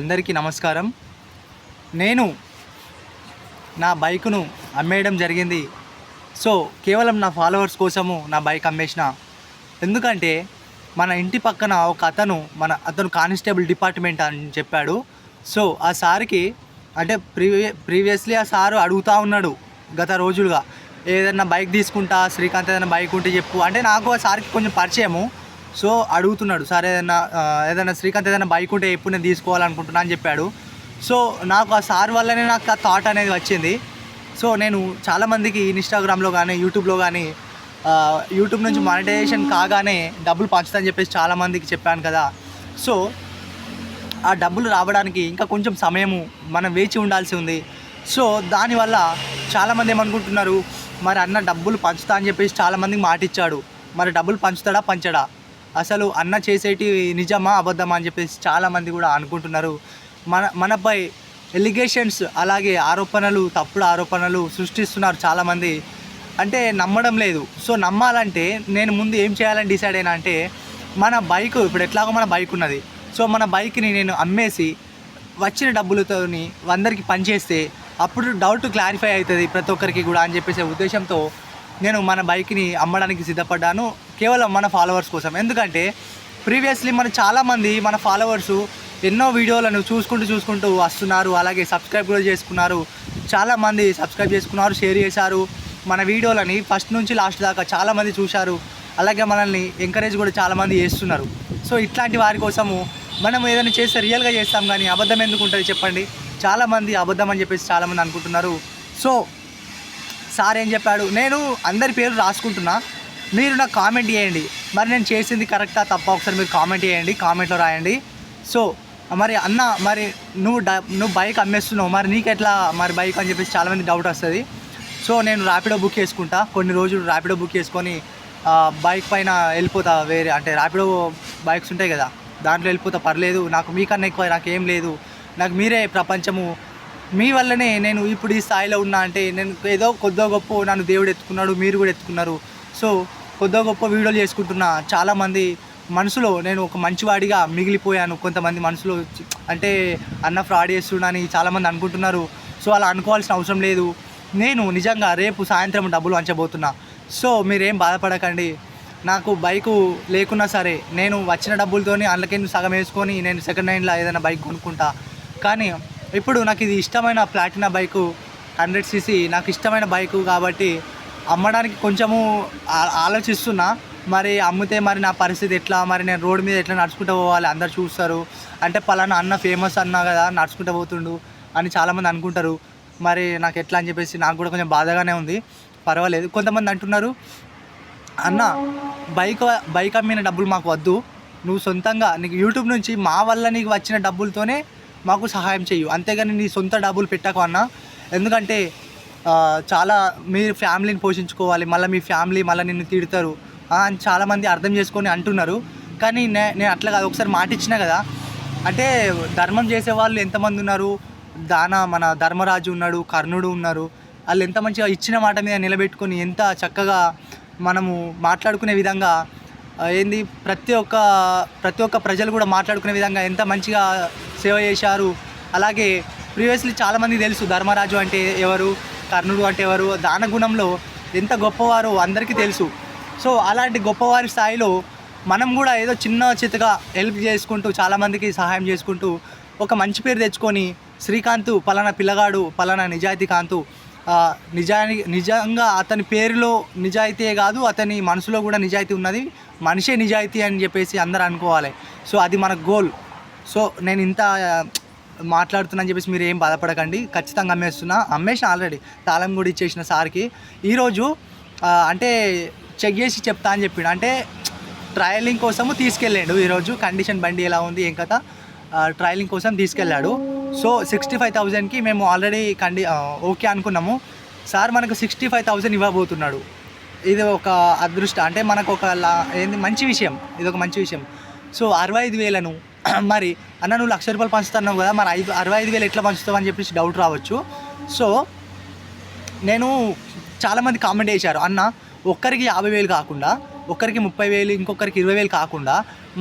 అందరికీ నమస్కారం. నేను నా బైక్ను అమ్మేయడం జరిగింది. సో కేవలం నా ఫాలోవర్స్ కోసము నా బైక్ అమ్మేసిన. ఎందుకంటే మన ఇంటి పక్కన ఒక అతను మన అతను కానిస్టేబుల్ డిపార్ట్మెంట్ అని చెప్పాడు. సో ఆ సార్కి అంటే ప్రీవియ ప్రీవియస్లీ ఆ సారు అడుగుతూ ఉన్నాడు గత రోజులుగా. ఏదైనా బైక్ తీసుకుంటా శ్రీకాంత్ ఏదైనా బైక్ ఉంటే చెప్పు. అంటే నాకు ఆ సార్కి కొంచెం పరిచయము. సో అడుగుతున్నాడు సార్ ఏదైనా ఏదైనా శ్రీకాంత్ ఏదైనా బైక్ ఉంటే ఎప్పుడు నేను తీసుకోవాలనుకుంటున్నా అని చెప్పాడు. సో నాకు ఆ సార్ వల్లనే నాకు ఆ థాట్ అనేది వచ్చింది. సో నేను చాలామందికి ఇన్స్టాగ్రామ్లో కానీ యూట్యూబ్లో కానీ యూట్యూబ్ నుంచి మానిటైజేషన్ కాగానే డబ్బులు పంచుతా అని చెప్పేసి చాలామందికి చెప్పాను కదా. సో ఆ డబ్బులు రావడానికి ఇంకా కొంచెం సమయము మనం వేచి ఉండాల్సి ఉంది. సో దానివల్ల చాలామంది ఏమనుకుంటున్నారు మరి అన్న డబ్బులు పంచుతా అని చెప్పేసి చాలామందికి మాట ఇచ్చాడు మరి డబ్బులు పంచుతాడా పంచడా? అసలు అన్న చేసేటి నిజమా అబద్ధమా అని చెప్పేసి చాలామంది కూడా అనుకుంటున్నారు. మన మనపై ఎలిగేషన్స్ అలాగే ఆరోపణలు తప్పుడు ఆరోపణలు సృష్టిస్తున్నారు చాలామంది. అంటే నమ్మడం లేదు. సో నమ్మాలంటే నేను ముందు ఏం చేయాలని డిసైడ్ అయినా అంటే మన బైక్ ఇప్పుడు ఎట్లాగో మన బైక్ ఉన్నది. సో మన బైక్ని నేను అమ్మేసి వచ్చిన డబ్బులతో అందరికీ పనిచేస్తే అప్పుడు డౌట్ క్లారిఫై అవుతుంది ప్రతి ఒక్కరికి కూడా అని చెప్పేసే ఉద్దేశంతో నేను మన బైక్ని అమ్మడానికి సిద్ధపడ్డాను. కేవలం మన ఫాలోవర్స్ కోసం. ఎందుకంటే ప్రీవియస్లీ మన చాలామంది మన ఫాలోవర్స్ ఎన్నో వీడియోలను చూసుకుంటూ చూసుకుంటూ వస్తున్నారు. అలాగే సబ్స్క్రైబ్ కూడా చేసుకున్నారు. చాలామంది సబ్స్క్రైబ్ చేసుకున్నారు షేర్ చేశారు. మన వీడియోలని ఫస్ట్ నుంచి లాస్ట్ దాకా చాలామంది చూశారు. అలాగే మనల్ని ఎంకరేజ్ కూడా చాలామంది చేస్తున్నారు. సో ఇట్లాంటి వారి కోసము మనం ఏదైనా చేస్తే రియల్గా చేస్తాం కానీ అబద్ధం ఎందుకు ఉంటుంది చెప్పండి. చాలామంది అబద్ధం అని చెప్పేసి చాలామంది అనుకుంటున్నారు. సో సార్ ఏం చెప్పాడు? నేను అందరి పేరు రాసుకుంటున్నా. మీరు నాకు కామెంట్ చేయండి. మరి నేను చేసింది కరెక్టా తప్ప? ఒకసారి మీరు కామెంట్ చేయండి. కామెంట్లో రాయండి. సో మరి అన్న మరి నువ్వు డ నువ్వు బైక్ అమ్మేస్తున్నావు. మరి నీకెట్లా మరి బైక్ అని చెప్పేసి చాలామంది డౌట్ వస్తుంది. సో నేను ర్యాపిడో బుక్ చేసుకుంటా. కొన్ని రోజులు ర్యాపిడో బుక్ చేసుకొని బైక్ పైన వెళ్ళిపోతా. వేరే అంటే ర్యాపిడో బైక్స్ ఉంటాయి కదా దాంట్లో వెళ్ళిపోతా. పర్లేదు. నాకు మీకన్నా ఎక్కువ నాకు ఏం లేదు. నాకు మీరే ప్రపంచము. మీ వల్లనే నేను ఇప్పుడు ఈ స్థాయిలో ఉన్నా అంటే నేను ఏదో కొద్దో గొప్ప నన్ను దేవుడు ఎత్తుకున్నాడు మీరు కూడా ఎత్తుకున్నారు. సో కొద్దిగా గొప్ప వీడియోలు చేసుకుంటున్నా. చాలామంది మనసులో నేను ఒక మంచివాడిగా మిగిలిపోయాను. కొంతమంది మనసులో అంటే అన్న ఫ్రాడ్ చేస్తున్నానని చాలామంది అనుకుంటున్నారు. సో అలా అనుకోవాల్సిన అవసరం లేదు. నేను నిజంగా రేపు సాయంత్రం డబ్బులు వంచబోతున్నా సో మీరేం బాధపడకండి. నాకు బైకు లేకున్నా సరే నేను వచ్చిన డబ్బులతోని అందులోకి సగం వేసుకొని నేను సెకండ్ హ్యాండ్లో ఏదైనా బైక్ కొనుక్కుంటా. కానీ ఇప్పుడు నాకు ఇది ఇష్టమైన ప్లాటినా బైకు హండ్రెడ్ సీసీ నాకు ఇష్టమైన బైకు కాబట్టి అమ్మడానికి కొంచెము ఆలోచిస్తున్నా. మరి అమ్మితే మరి నా పరిస్థితి ఎట్లా? మరి నేను రోడ్డు మీద ఎట్లా నడుచుకుంటూ పోవాలి? అందరు చూస్తారు. అంటే పలానా అన్న ఫేమస్ అన్నా కదా నడుచుకుంటూ పోతుండు అని చాలామంది అనుకుంటారు. మరి నాకు ఎట్లా అని చెప్పేసి నాకు కూడా కొంచెం బాధగానే ఉంది. పర్వాలేదు. కొంతమంది అంటున్నారు అన్న బైక్ బైక్ అమ్మిన డబ్బులు మాకు వద్దు. నువ్వు సొంతంగా నీకు యూట్యూబ్ నుంచి మా వల్ల నీకు వచ్చిన డబ్బులతోనే మాకు సహాయం చేయు అంతేగాని నీ సొంత డబ్బులు పెట్టకు అన్న. ఎందుకంటే చాలా మీరు ఫ్యామిలీని పోషించుకోవాలి మళ్ళీ మీ ఫ్యామిలీ మళ్ళీ నిన్ను తిడతారు అని చాలామంది అర్థం చేసుకొని అంటున్నారు. కానీ నే నేను అట్లా కాదు ఒకసారి మాట ఇచ్చిన కదా. అంటే ధర్మం చేసే వాళ్ళు ఎంతమంది ఉన్నారు? దాన మన ధర్మరాజు ఉన్నాడు కర్ణుడు ఉన్నారు. వాళ్ళు ఎంత మంచిగా ఇచ్చిన మాట మీద నిలబెట్టుకొని ఎంత చక్కగా మనము మాట్లాడుకునే విధంగా ఏంది ప్రతి ఒక్క ప్రతి ఒక్క ప్రజలు కూడా మాట్లాడుకునే విధంగా ఎంత మంచిగా సేవ చేశారు. అలాగే ప్రీవియస్లీ చాలామంది తెలుసు ధర్మరాజు అంటే ఎవరు? కర్ణుడు అంటే ఎవరు? దాన గుణంలో ఎంత గొప్పవారో అందరికీ తెలుసు. సో అలాంటి గొప్పవారి స్థాయిలో మనం కూడా ఏదో చిన్న చితగా హెల్ప్ చేసుకుంటూ చాలామందికి సహాయం చేసుకుంటూ ఒక మంచి పేరు తెచ్చుకొని శ్రీకాంత్ పలానా పిల్లగాడు పలానా నిజాయితీ కాంతు నిజాని నిజంగా అతని పేరులో నిజాయితీయే కాదు అతని మనసులో కూడా నిజాయితీ ఉన్నది. మనిషే నిజాయితీ అని చెప్పేసి అందరూ అనుకోవాలి. సో అది మన గోల్ సో నేను ఇంత మాట్లాడుతున్నా అని చెప్పేసి మీరు ఏం బాధపడకండి. ఖచ్చితంగా అమ్మేస్తున్నా. అమ్మేసిన ఆల్రెడీ తాళం కూడా ఇచ్చేసిన సార్కి. ఈరోజు అంటే చెక్ చేసి చెప్తా అని చెప్పిండు. అంటే ట్రయలింగ్ కోసము తీసుకెళ్ళాడు ఈరోజు కండిషన్ బండి ఎలా ఉంది ఏం కథ? ట్రయలింగ్ కోసం తీసుకెళ్ళాడు. సో సిక్స్టీ ఫైవ్ థౌజండ్కి మేము ఆల్రెడీ కండి ఓకే అనుకున్నాము. సార్ మనకు సిక్స్టీ ఫైవ్ థౌజండ్ ఇవ్వబోతున్నాడు. ఇది ఒక అదృష్టం అంటే మనకు ఒక లా ఏంది? మంచి విషయం. ఇది ఒక మంచి విషయం. సో అరవై ఐదు వేలను మరి అన్న నువ్వు లక్ష రూపాయలు పంచుతున్నావు కదా మరి ఐదు అరవై ఐదు వేలు ఎట్లా పంచుతావు అని చెప్పేసి డౌట్ రావచ్చు. సో నేను చాలామంది కామెంట్ చేశారు అన్న ఒక్కరికి యాభై వేలు కాకుండా ఒక్కరికి ముప్పై వేలు ఇంకొకరికి ఇరవై వేలు కాకుండా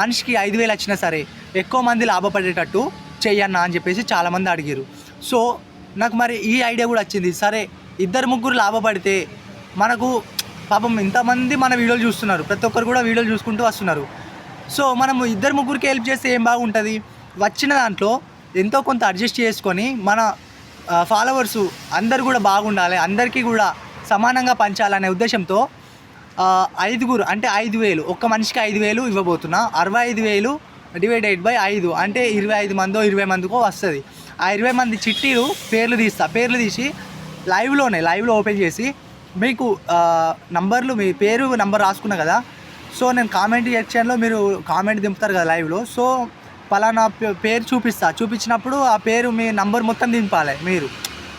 మనిషికి ఐదు వేలు వచ్చినా సరే ఎక్కువ మంది లాభపడేటట్టు చెయ్యన్నా అని చెప్పేసి చాలామంది అడిగారు. సో నాకు మరి ఈ ఐడియా కూడా వచ్చింది సరే ఇద్దరు ముగ్గురు లాభపడితే మనకు పాపం ఇంతమంది మన వీడియోలు చూస్తున్నారు ప్రతి ఒక్కరు కూడా వీడియోలు చూసుకుంటూ వస్తున్నారు. సో మనం ఇద్దరు ముగ్గురికి హెల్ప్ చేస్తే ఏం బాగుంటుంది? వచ్చిన దాంట్లో ఎంతో కొంత అడ్జస్ట్ చేసుకొని మన ఫాలోవర్స్ అందరు కూడా బాగుండాలి అందరికీ కూడా సమానంగా పంచాలనే ఉద్దేశంతో ఐదుగురు అంటే ఐదు వేలు ఒక్క మనిషికి ఐదు వేలు ఇవ్వబోతున్నా. అరవై ఐదు వేలు డివైడెడ్ బై ఐదు అంటే ఇరవై ఐదు మందో ఇరవై మందికో వస్తుంది. ఆ ఇరవై మంది చిట్టీలు పేర్లు తీస్తా. పేర్లు తీసి లైవ్లోనే లైవ్లో ఓపెన్ చేసి మీకు నంబర్లు మీ పేరు నంబర్ రాసుకున్నా కదా సో నేను కామెంట్ సెక్షన్లో మీరు కామెంట్ దింపుతారు కదా లైవ్లో. సో పలానా పే- పేరు చూపిస్తా. చూపించినప్పుడు ఆ పేరు మీ నంబర్ మొత్తం దింపాలి మీరు.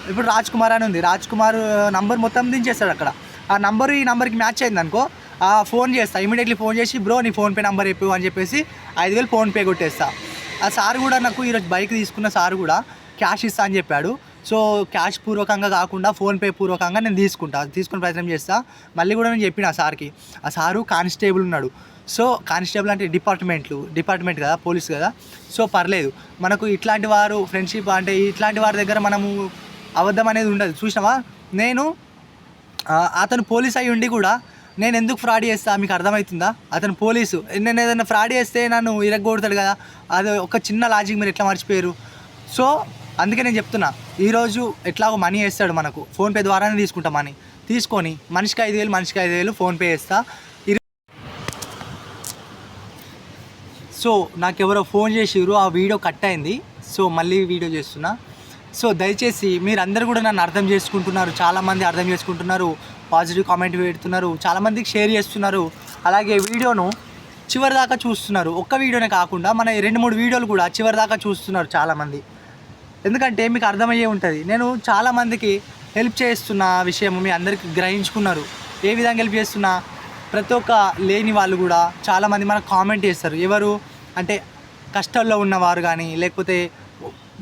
ఇప్పుడు రాజ్ కుమార్ అని ఉంది. రాజ్ కుమార్ నంబర్ మొత్తం దించేస్తాడు అక్కడ. ఆ నంబర్ ఈ నంబర్కి మ్యాచ్ అయింది అనుకో ఆ ఫోన్ చేస్తా. ఇమీడియట్లీ ఫోన్ చేసి బ్రో నీ ఫోన్పే నంబర్ చెప్పు అని చెప్పేసి ఐదు వేలు ఫోన్పే కొట్టేస్తా. ఆ సార్ కూడా నాకు ఈరోజు బైక్ తీసుకున్న సార్ కూడా క్యాష్ ఇస్తా అని చెప్పాడు. సో క్యాష్ పూర్వకంగా కాకుండా ఫోన్పే పూర్వకంగా నేను తీసుకుంటా తీసుకునే ప్రయత్నం చేస్తా. మళ్ళీ కూడా నేను చెప్పిన ఆ సార్కి ఆ సారు కానిస్టేబుల్ ఉన్నాడు. సో కానిస్టేబుల్ అంటే డిపార్ట్మెంట్లు డిపార్ట్మెంట్ కదా పోలీస్ కదా. సో పర్లేదు మనకు ఇట్లాంటి వారు ఫ్రెండ్షిప్ అంటే ఇట్లాంటి వారి దగ్గర మనము అబద్ధం అనేది ఉండదు. చూసినావా? నేను అతను పోలీస్ అయి ఉండి కూడా నేను ఎందుకు ఫ్రాడ్ చేస్తా? మీకు అర్థమవుతుందా? అతను పోలీసు. నేను ఏదైనా ఫ్రాడ్ చేస్తే నన్ను ఇరగొడతాడు కదా. అది ఒక చిన్న లాజిక్ మీరు ఎట్లా మర్చిపోయారు? సో అందుకే నేను చెప్తున్నా ఈరోజు ఎట్లాగో మనీ వేస్తాడు మనకు. ఫోన్పే ద్వారానే తీసుకుంటా మనీ. తీసుకొని మనిషికి ఐదు వేలు మనిషికి ఐదు వేలు ఫోన్పే వేస్తా సో నాకు ఎవరో ఫోన్ చేసిర్రు ఆ వీడియో కట్ అయింది. సో మళ్ళీ వీడియో చేస్తున్నా. సో దయచేసి మీరందరూ కూడా నన్ను అర్థం చేసుకుంటున్నారు. చాలామంది అర్థం చేసుకుంటున్నారు. పాజిటివ్ కామెంట్ పెడుతున్నారు. చాలామందికి షేర్ చేస్తున్నారు. అలాగే వీడియోను చివరి దాకా చూస్తున్నారు. ఒక్క వీడియోనే కాకుండా మన రెండు మూడు వీడియోలు కూడా చివరి దాకా చూస్తున్నారు చాలామంది. ఎందుకంటే మీకు అర్థమయ్యే ఉంటుంది. నేను చాలామందికి హెల్ప్ చేస్తున్న విషయం మీ అందరికీ గ్రహించుకున్నారు. ఏ విధంగా హెల్ప్ చేస్తున్నా? ప్రతి ఒక్క లేని వాళ్ళు కూడా చాలామంది మనకు కామెంట్ చేస్తారు. ఎవరు? అంటే కష్టాల్లో ఉన్నవారు కానీ లేకపోతే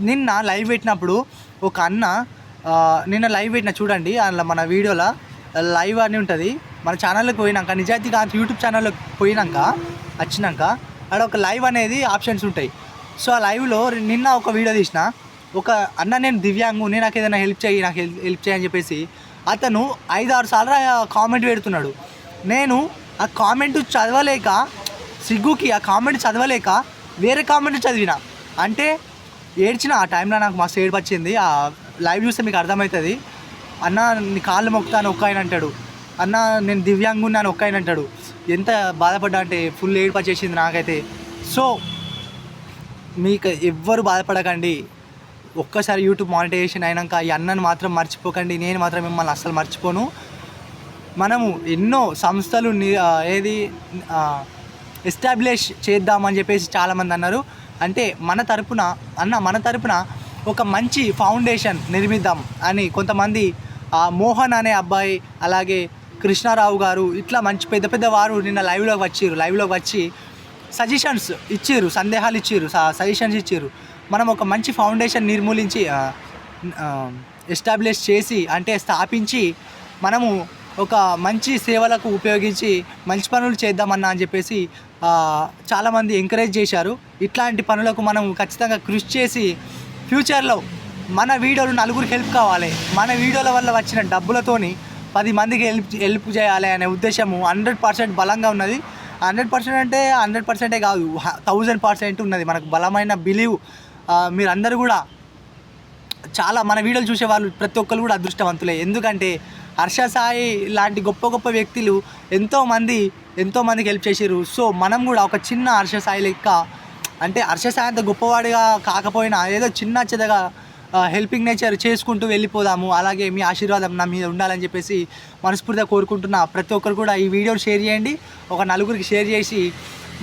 నిన్న లైవ్ పెట్టినప్పుడు ఒక అన్న నిన్న లైవ్ పెట్టిన చూడండి అందులో మన వీడియోలో లైవ్ అని ఉంటుంది. మన ఛానల్కి పోయినాక నిజాయితీగా యూట్యూబ్ ఛానల్లోకి పోయినాక వచ్చినాక అక్కడ ఒక లైవ్ అనేది ఆప్షన్స్ ఉంటాయి. సో ఆ లైవ్లో నిన్న ఒక వీడియో తీసిన ఒక అన్న నేను దివ్యాంగు నేను నాకు ఏదైనా హెల్ప్ చేయి నాకు హెల్ప్ హెల్ప్ అని చెప్పేసి అతను ఐదు ఆరు సార్లు కామెంట్ పెడుతున్నాడు. నేను ఆ కామెంట్ చదవలేక సిగ్గుకి ఆ కామెంట్ చదవలేక వేరే కామెంట్ చదివిన. అంటే ఏడ్చిన ఆ టైంలో నాకు మస్తు ఏడుపు వచ్చింది ఆ లైవ్ చూస్తే మీకు అర్థమవుతుంది. అన్న నీ కాళ్ళు మొక్కుతాను ఒక్క ఆయన అంటాడు. అన్న నేను దివ్యాంగున్నాను ఒక్క ఆయన అంటాడు. ఎంత బాధపడ్డా అంటే ఫుల్ ఏడుపు వచ్చేసింది నాకైతే. సో మీకు ఎవ్వరు బాధపడకండి. ఒక్కసారి యూట్యూబ్ మానిటైజేషన్ అయినాక ఈ అన్నను మాత్రం మర్చిపోకండి నేను మాత్రం మిమ్మల్ని అస్సలు మర్చిపోను. మనము ఎన్నో సంస్థలు ఏది ఎస్టాబ్లిష్ చేద్దామని చెప్పేసి చాలామంది అన్నారు. అంటే మన తరపున అన్న మన తరపున ఒక మంచి ఫౌండేషన్ నిర్మిద్దాం అని కొంతమంది ఆ మోహన్ అనే అబ్బాయి అలాగే కృష్ణారావు గారు ఇట్లా మంచి పెద్ద పెద్ద వారు నిన్న లైవ్లోకి వచ్చిర్రు లైవ్లోకి వచ్చి సజెషన్స్ ఇచ్చారు సందేహాలు ఇచ్చిర్రు సజెషన్స్ ఇచ్చిర్రు మనం ఒక మంచి ఫౌండేషన్ నిర్మూలించి ఎస్టాబ్లిష్ చేసి అంటే స్థాపించి మనము ఒక మంచి సేవలకు ఉపయోగించి మంచి పనులు చేద్దామన్నా అని చెప్పేసి చాలామంది ఎంకరేజ్ చేశారు. ఇట్లాంటి పనులకు మనం ఖచ్చితంగా కృషి చేసి ఫ్యూచర్లో మన వీడియోలు నలుగురికి హెల్ప్ కావాలి. మన వీడియోల వల్ల వచ్చిన డబ్బులతోని పది మందికి హెల్ప్ హెల్ప్ చేయాలి అనే ఉద్దేశము హండ్రెడ్ పర్సెంట్ బలంగా ఉన్నది. హండ్రెడ్ పర్సెంట్ అంటే హండ్రెడ్ పర్సెంటే కాదు థౌజండ్ పర్సెంట్ ఉన్నది. మనకు బలమైన బిలీవ్ మీరందరూ కూడా చాలా మన వీడియోలు చూసే వాళ్ళు ప్రతి ఒక్కరు కూడా అదృష్టవంతులే. ఎందుకంటే హర్ష సాయి లాంటి గొప్ప గొప్ప వ్యక్తులు ఎంతోమంది ఎంతోమందికి హెల్ప్ చేసారు సో మనం కూడా ఒక చిన్న హర్ష సాయి లెక్క అంటే హర్ష సాయి అంత గొప్పవాడిగా కాకపోయినా ఏదో చిన్న చిన్నగా హెల్పింగ్ నేచర్ చేసుకుంటూ వెళ్ళిపోదాము. అలాగే మీ ఆశీర్వాదం నా మీద ఉండాలని చెప్పేసి మనస్ఫూర్తిగా కోరుకుంటున్నా. ప్రతి ఒక్కరు కూడా ఈ వీడియోని షేర్ చేయండి. ఒక నలుగురికి షేర్ చేసి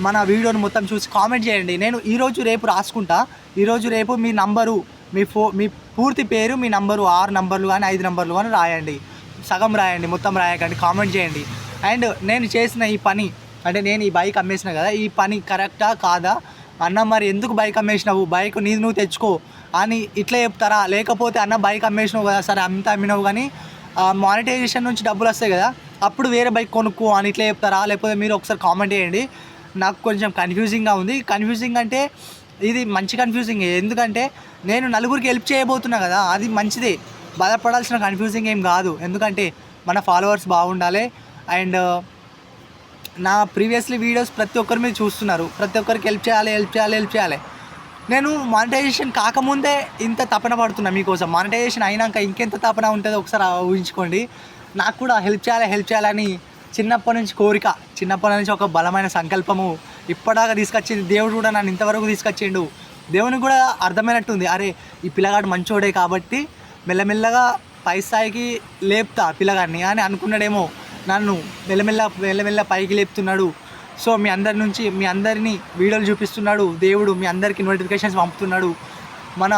మన వీడియోని మొత్తం చూసి కామెంట్ చేయండి. నేను ఈరోజు రేపు రాసుకుంటా. ఈరోజు రేపు మీ నంబరు మీ ఫో మీ పూర్తి పేరు మీ నంబరు ఆరు నంబర్లు కానీ ఐదు నంబర్లు కానీ రాయండి. సగం రాయండి మొత్తం రాయకండి కామెంట్ చేయండి. అండ్ నేను చేసిన ఈ పని అంటే నేను ఈ బైక్ అమ్మేసిన కదా ఈ పని కరెక్టా కాదా? అన్న మరి ఎందుకు బైక్ అమ్మేసినావు? బైక్ నీది నువ్వు తెచ్చుకో అని ఇట్లా చెప్తారా? లేకపోతే అన్న బైక్ అమ్మేసినావు కదా సరే అంత అమ్మినావు కానీ మానిటైజేషన్ నుంచి డబ్బులు వస్తాయి కదా అప్పుడు వేరే బైక్ కొనుక్కో అని ఇట్లా చెప్తారా? లేకపోతే మీరు ఒకసారి కామెంట్ చేయండి. నాకు కొంచెం కన్ఫ్యూజింగ్గా ఉంది. కన్ఫ్యూజింగ్ అంటే ఇది మంచి కన్ఫ్యూజింగ్ ఎందుకంటే నేను నలుగురికి హెల్ప్ చేయబోతున్నా కదా అది మంచిదే. బాధపడాల్సిన కన్ఫ్యూజింగ్ ఏం కాదు. ఎందుకంటే మన ఫాలోవర్స్ బాగుండాలి. అండ్ నా ప్రీవియస్లీ వీడియోస్ ప్రతి ఒక్కరి మీద చూస్తున్నారు. ప్రతి ఒక్కరికి హెల్ప్ చేయాలి హెల్ప్ చేయాలి హెల్ప్ చేయాలి. నేను మానిటైజేషన్ కాకముందే ఇంత తపన పడుతున్నా మీకోసం. మానిటైజేషన్ అయినాక ఇంకెంత తపన ఉంటుందో ఒకసారి ఊహించుకోండి నాకు కూడా హెల్ప్ చేయాలి హెల్ప్ చేయాలని చిన్నప్పటి నుంచి కోరిక చిన్నప్పటి నుంచి ఒక బలమైన సంకల్పము ఇప్పటిదాకా తీసుకొచ్చింది దేవుడు కూడా నన్ను ఇంతవరకు తీసుకొచ్చిండు. దేవునికి కూడా అర్థమైనట్టుంది అరే ఈ పిల్లగాడు మంచోడే కాబట్టి మెల్లమెల్లగా పై స్థాయికి లేపుతా పిల్లగాడిని అని అనుకున్నాడేమో. నన్ను మెల్లమెల్ల మెల్లమెల్ల పైకి లేపుతున్నాడు. సో మీ అందరి నుంచి మీ అందరినీ వీడియోలు చూపిస్తున్నాడు దేవుడు మీ అందరికీ నోటిఫికేషన్స్ పంపుతున్నాడు. మన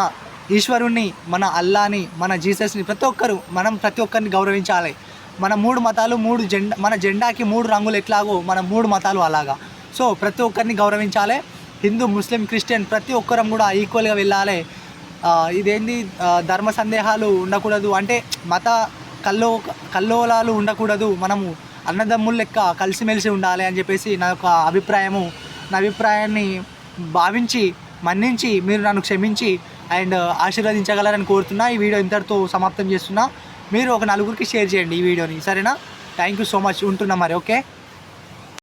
ఈశ్వరుణ్ణి మన అల్లాని మన జీసస్ని ప్రతి ఒక్కరు మనం ప్రతి ఒక్కరిని గౌరవించాలి. మన మూడు మతాలు మూడు జెండా మన జెండాకి మూడు రంగులు ఎట్లాగో మన మూడు మతాలు అలాగా. సో ప్రతి ఒక్కరిని గౌరవించాలి. హిందూ ముస్లిం క్రిస్టియన్ ప్రతి ఒక్కరం కూడా ఈక్వల్గా వెళ్ళాలి. ఇదేంది? ధర్మ సందేహాలు ఉండకూడదు. అంటే మత కల్లో కల్లోలాలు ఉండకూడదు. మనము అన్నదమ్ముల లెక్క కలిసిమెలిసి ఉండాలి అని చెప్పేసి నా యొక్క అభిప్రాయము. నా అభిప్రాయాన్ని భావించి మన్నించి మీరు నన్ను క్షమించి అండ్ ఆశీర్వదించగలరని కోరుతున్నా. ఈ వీడియో ఇంతటితో సమాప్తం చేస్తున్నా. మీరు ఒక నలుగురికి షేర్ చేయండి ఈ వీడియోని సరేనా? థ్యాంక్ యూ సో మచ్ ఉంటున్నా మరి ఓకే?